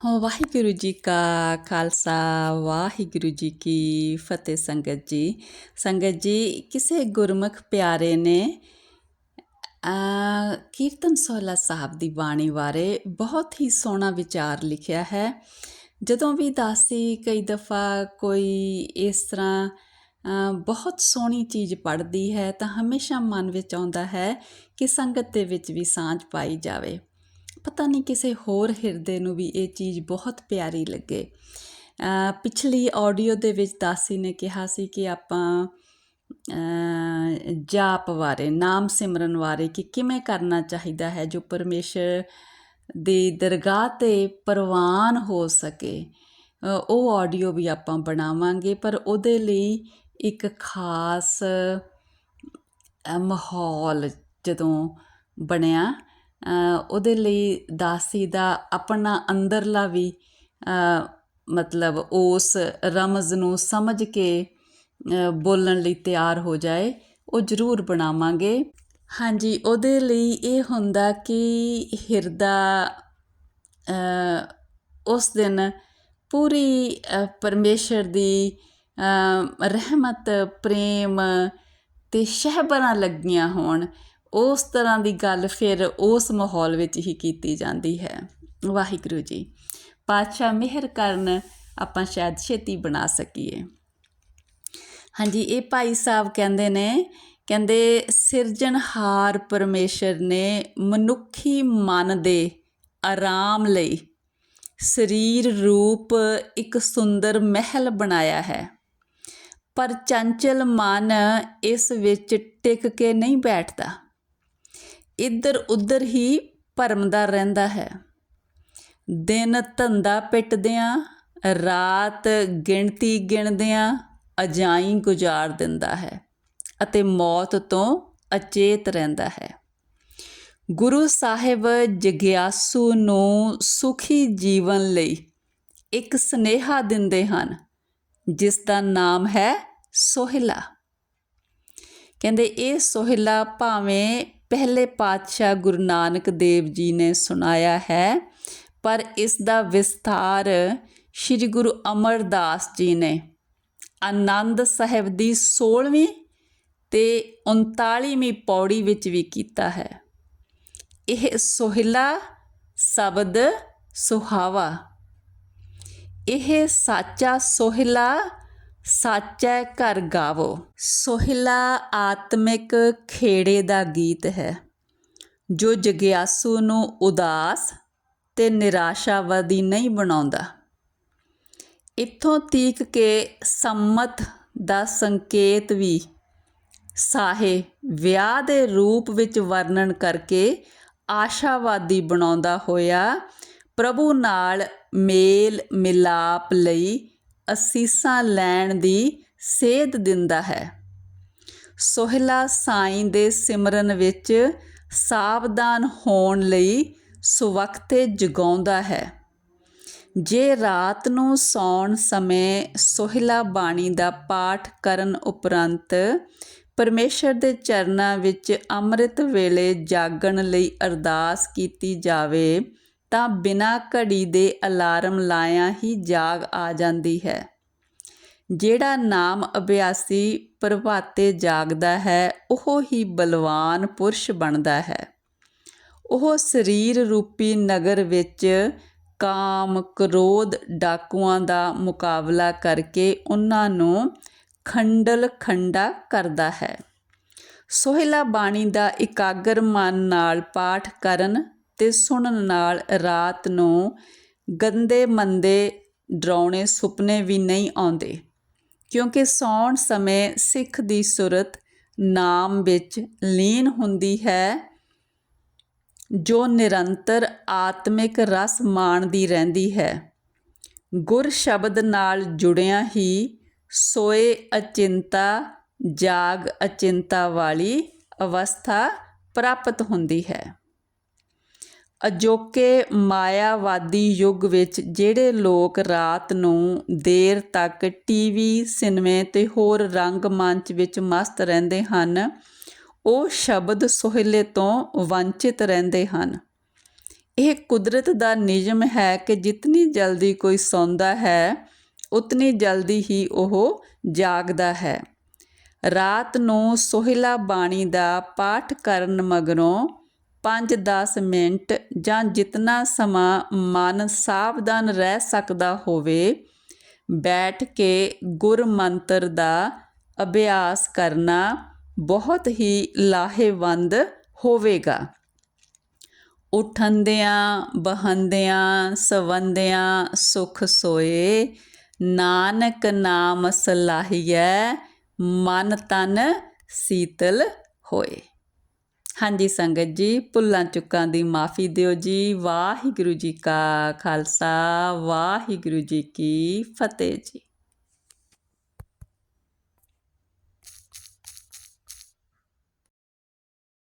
ਵਾਹਿਗੁਰੂ ਜੀ ਕਾ ਖਾਲਸਾ, ਵਾਹਿਗੁਰੂ ਜੀ ਕੀ ਫਤਿਹ ਸੰਗਤ ਜੀ। ਸੰਗਤ ਜੀ, ਕਿਸੇ ਗੁਰਮੁਖ ਪਿਆਰੇ ਨੇ ਕੀਰਤਨ ਸੋਹਲਾ ਸਾਹਿਬ ਦੀ ਬਾਣੀ ਬਾਰੇ ਬਹੁਤ ਹੀ ਸੋਹਣਾ ਵਿਚਾਰ ਲਿਖਿਆ ਹੈ। ਜਦੋਂ ਵੀ ਦਾਸੀ ਕਈ ਦਫਾ ਕੋਈ ਇਸ ਤਰ੍ਹਾਂ ਬਹੁਤ ਸੋਹਣੀ ਚੀਜ਼ ਪੜ੍ਹਦੀ ਹੈ ਤਾਂ ਹਮੇਸ਼ਾ ਮਨ ਵਿੱਚ ਆਉਂਦਾ ਹੈ ਕਿ ਸੰਗਤ ਦੇ ਵਿੱਚ ਵੀ ਸਾਂਝ ਪਾਈ ਜਾਵੇ। ਪਤਾ ਨਹੀਂ ਕਿਸੇ ਹੋਰ ਹਿਰਦੇ ਨੂੰ ਵੀ ਇਹ ਚੀਜ਼ ਬਹੁਤ ਪਿਆਰੀ ਲੱਗੇ। ਪਿਛਲੀ ਆਡੀਓ ਦੇ ਵਿੱਚ ਦਾਸੀ ਨੇ ਕਿਹਾ ਸੀ ਕਿ ਆਪਾਂ ਜਾਪ ਬਾਰੇ, ਨਾਮ ਸਿਮਰਨ ਬਾਰੇ ਕਿ ਕਿਵੇਂ ਕਰਨਾ ਚਾਹੀਦਾ ਹੈ ਜੋ ਪਰਮੇਸ਼ਰ ਦੀ ਦਰਗਾਹ ਤੇ ਪ੍ਰਵਾਨ ਹੋ ਸਕੇ। ਉਹ ਆਡੀਓ ਵੀ ਆਪਾਂ ਬਣਾਵਾਂਗੇ, ਪਰ ਉਹਦੇ ਲਈ ਇੱਕ ਖਾਸ ਮਾਹੌਲ ਜਦੋਂ ਬਣਿਆ ਉਹਦੇ ਲਈ ਦਾਸੀ ਦਾ ਆਪਣਾ ਅੰਦਰਲਾ ਵੀ ਮਤਲਬ ਉਸ ਰਮਜ਼ ਨੂੰ ਸਮਝ ਕੇ ਬੋਲਣ ਲਈ ਤਿਆਰ ਹੋ ਜਾਏ ਉਹ ਜ਼ਰੂਰ ਬਣਾਵਾਂਗੇ। ਹਾਂਜੀ ਉਹਦੇ ਲਈ ਇਹ ਹੁੰਦਾ ਕਿ ਹਿਰਦਾ ਉਸ ਦਿਨ ਪੂਰੀ ਅ, ਪਰਮੇਸ਼ਰ ਦੀ ਰਹਿਮਤ ਪ੍ਰੇਮ ਤੇ ਸ਼ਹਿਬਰਾਂ ਲੱਗੀਆਂ ਹੋਣ। ਉਸ ਤਰ੍ਹਾਂ ਦੀ ਗੱਲ ਫਿਰ ਉਸ ਮਾਹੌਲ ਵਿੱਚ ਹੀ ਕੀਤੀ ਜਾਂਦੀ ਹੈ। ਵਾਹਿਗੁਰੂ ਜੀ, ਪਾਤਸ਼ਾਹ ਮਿਹਰ ਕਰਨ ਆਪਾਂ ਸ਼ਾਇਦ ਛੇਤੀ ਬਣਾ ਸਕੀਏ। ਹਾਂਜੀ, ਇਹ ਭਾਈ ਸਾਹਿਬ ਕਹਿੰਦੇ ਨੇ, ਕਹਿੰਦੇ ਸਿਰਜਣਹਾਰ ਪਰਮੇਸ਼ਰ ਨੇ ਮਨੁੱਖੀ ਮਨ ਦੇ ਆਰਾਮ ਲਈ ਸਰੀਰ ਰੂਪ ਇੱਕ ਸੁੰਦਰ ਮਹਿਲ ਬਣਾਇਆ ਹੈ। ਪਰ ਚੰਚਲ ਮਨ ਇਸ ਵਿੱਚ ਟਿਕ ਕੇ ਨਹੀਂ ਬੈਠਦਾ। ਇੱਧਰ ਉੱਧਰ ਹੀ ਭਰਮਦਾ ਰਹਿੰਦਾ ਹੈ। ਦਿਨ ਧੰਦਾ ਪਿੱਟਦਿਆਂ, ਰਾਤ ਗਿਣਤੀ ਗਿਣਦਿਆਂ ਅਜਾਈ ਗੁਜ਼ਾਰ ਦਿੰਦਾ ਹੈ ਅਤੇ ਮੌਤ ਤੋਂ ਅਚੇਤ ਰਹਿੰਦਾ ਹੈ। ਗੁਰੂ ਸਾਹਿਬ ਜਗਿਆਸੂ ਨੂੰ ਸੁਖੀ ਜੀਵਨ ਲਈ ਇੱਕ ਸਨੇਹਾ ਦਿੰਦੇ ਹਨ, ਜਿਸ ਦਾ ਨਾਮ ਹੈ ਸੋਹਿਲਾ। ਕਹਿੰਦੇ, ਇਹ ਸੋਹਿਲਾ ਭਾਵੇਂ ਪਹਿਲੇ ਪਾਤਸ਼ਾਹ ਗੁਰੂ ਨਾਨਕ ਦੇਵ ਜੀ ਨੇ ਸੁਣਾਇਆ ਹੈ, ਪਰ ਇਸ ਦਾ ਵਿਸਥਾਰ ਸ੍ਰੀ ਗੁਰੂ ਅਮਰਦਾਸ ਜੀ ਨੇ। ਆਨੰਦ ਸਾਹਿਬ ਦੀ 16ਵੀਂ ਤੇ 39ਵੀਂ ਪੌੜੀ ਵਿੱਚ ਵੀ ਕੀਤਾ ਹੈ। ਇਹ ਸੋਹਿਲਾ ਸ਼ਬਦ ਸੁਹਾਵਾ। ਇਹ ਸਾਚਾ ਸੋਹਿਲਾ ਸਾਚਾ ਘਰ ਗਾਵੋ। ਸੋਹਿਲਾ ਆਤਮਿਕ ਖੇੜੇ ਦਾ ਗੀਤ ਹੈ। ਜੋ ਜਗਿਆਸੂ ਨੂੰ ਉਦਾਸ ਤੇ ਨਿਰਾਸ਼ਾਵਾਦੀ ਨਹੀਂ ਬਣਾਉਂਦਾ। ਇੱਥੋਂ ਤੀਕ ਕੇ ਸੰਮਤ ਦਾ ਸੰਕੇਤ ਵੀ ਸਾਹੇ ਵਿਆਹ ਦੇ ਰੂਪ ਵਿੱਚ ਵਰਣਨ ਕਰਕੇ ਆਸ਼ਾਵਾਦੀ ਬਣਾਉਂਦਾ ਹੋਇਆ ਪ੍ਰਭੂ ਨਾਲ ਮੇਲ ਮਿਲਾਪ ਲਈ ਅਸੀਸਾਂ ਲੈਣ ਦੀ ਸੇਧ ਦਿੰਦਾ ਹੈ। ਸੋਹਿਲਾ ਸਾਈਂ ਦੇ ਸਿਮਰਨ ਵਿੱਚ ਸਾਵਧਾਨ ਹੋਣ ਲਈ ਸੁਵਖਤੇ ਜਗਾਉਂਦਾ ਹੈ। ਜੇ ਰਾਤ ਨੂੰ ਸੌਣ ਸਮੇਂ ਸੋਹਿਲਾ ਬਾਣੀ ਦਾ ਪਾਠ ਕਰਨ ਉਪਰੰਤ ਪਰਮੇਸ਼ਰ ਦੇ ਚਰਨਾਂ ਵਿੱਚ ਅੰਮ੍ਰਿਤ ਵੇਲੇ ਜਾਗਣ ਲਈ ਅਰਦਾਸ ਕੀਤੀ ਜਾਵੇ ਤਾਂ ਬਿਨਾਂ ਘੜੀ ਦੇ ਅਲਾਰਮ ਲਾਇਆ ਹੀ ਜਾਗ ਆ ਜਾਂਦੀ ਹੈ। ਜਿਹੜਾ ਨਾਮ ਅਭਿਆਸੀ ਪ੍ਰਭਾਤੇ ਜਾਗਦਾ ਹੈ, ਉਹ ਹੀ ਬਲਵਾਨ ਪੁਰਸ਼ ਬਣਦਾ ਹੈ। ਉਹ ਸਰੀਰ ਰੂਪੀ ਨਗਰ ਵਿੱਚ ਕਾਮ, ਕ੍ਰੋਧ, ਡਾਕੂਆਂ ਦਾ ਮੁਕਾਬਲਾ ਕਰਕੇ ਉਹਨਾਂ ਨੂੰ ਖੰਡਲ ਖੰਡਾ ਕਰਦਾ ਹੈ। ਸੋਹਿਲਾ ਬਾਣੀ ਦਾ ਇਕਾਗਰ ਮਨ ਨਾਲ ਪਾਠ ਕਰਨ ਤੇ ਸੁਣਨ ਨਾਲ ਰਾਤ ਨੂੰ ਗੰਦੇ ਮੰਦੇ ਡਰਾਉਣੇ ਸੁਪਨੇ ਵੀ ਨਹੀਂ ਆਉਂਦੇ। ਕਿਉਂਕਿ ਸੌਣ ਸਮੇਂ ਸਿੱਖ ਦੀ ਸੁਰਤ ਨਾਮ ਵਿੱਚ ਲੀਨ ਹੁੰਦੀ ਹੈ, ਜੋ ਨਿਰੰਤਰ ਆਤਮਿਕ ਰਸ ਮਾਣਦੀ ਰਹਿੰਦੀ ਹੈ। ਗੁਰ ਸ਼ਬਦ ਨਾਲ ਜੁੜਿਆਂ ਹੀ ਸੋਏ ਅਚਿੰਤਾ, ਜਾਗ ਅਚਿੰਤਾ ਵਾਲੀ ਅਵਸਥਾ ਪ੍ਰਾਪਤ ਹੁੰਦੀ ਹੈ। ਅਜੋਕੇ ਮਾਇਆਵਾਦੀ ਯੁੱਗ ਵਿੱਚ ਜਿਹੜੇ ਲੋਕ ਰਾਤ ਨੂੰ ਦੇਰ ਤੱਕ ਟੀਵੀ, ਸਿਨੇਮੇ ਤੇ ਹੋਰ ਰੰਗ ਮੰਚ ਵਿੱਚ ਮਸਤ ਰਹਿੰਦੇ ਹਨ, ਉਹ ਸ਼ਬਦ ਸੋਹਿਲੇ ਤੋਂ ਵੰਚਿਤ ਰਹਿੰਦੇ ਹਨ। ਇਹ ਕੁਦਰਤ ਦਾ ਨਿਯਮ ਹੈ ਕਿ ਜਿਤਨੀ ਜਲਦੀ ਕੋਈ ਸੌਂਦਾ ਹੈ, ਉਤਨੀ ਜਲਦੀ ਹੀ ਉਹ ਜਾਗਦਾ ਹੈ। ਰਾਤ ਨੂੰ ਸੋਹਿਲਾ ਬਾਣੀ ਦਾ ਪਾਠ ਕਰਨ ਮਗਰੋਂ ਪੰਜ 10 ਮਿੰਟ ਜਾਂ ਜਿਤਨਾ ਸਮਾਂ ਮਨ ਸਾਵਧਾਨ ਰਹਿ ਸਕਦਾ ਹੋਵੇ, ਬੈਠ ਕੇ ਗੁਰ ਮੰਤਰ ਦਾ ਅਭਿਆਸ ਕਰਨਾ ਬਹੁਤ ਹੀ ਲਾਹੇਵੰਦ ਹੋਵੇਗਾ। ਉਠੰਦਿਆਂ, ਬਹੰਦਿਆਂ, ਸਵੰਦਿਆਂ ਸੁਖ ਸੋਏ, ਨਾਨਕ ਨਾਮ ਸਲਾਹੀਐ, ਮਨ ਤਨ ਸੀਤਲ ਹੋਏ। ਹਾਂਜੀ ਸੰਗਤ ਜੀ, ਭੁੱਲਾਂ ਚੁੱਕਾਂ ਦੀ ਮਾਫੀ ਦਿਓ ਜੀ। ਵਾਹਿਗੁਰੂ ਜੀ ਕਾ ਖਾਲਸਾ, ਵਾਹਿਗੁਰੂ ਜੀ ਕੀ ਫਤਿਹ ਜੀ।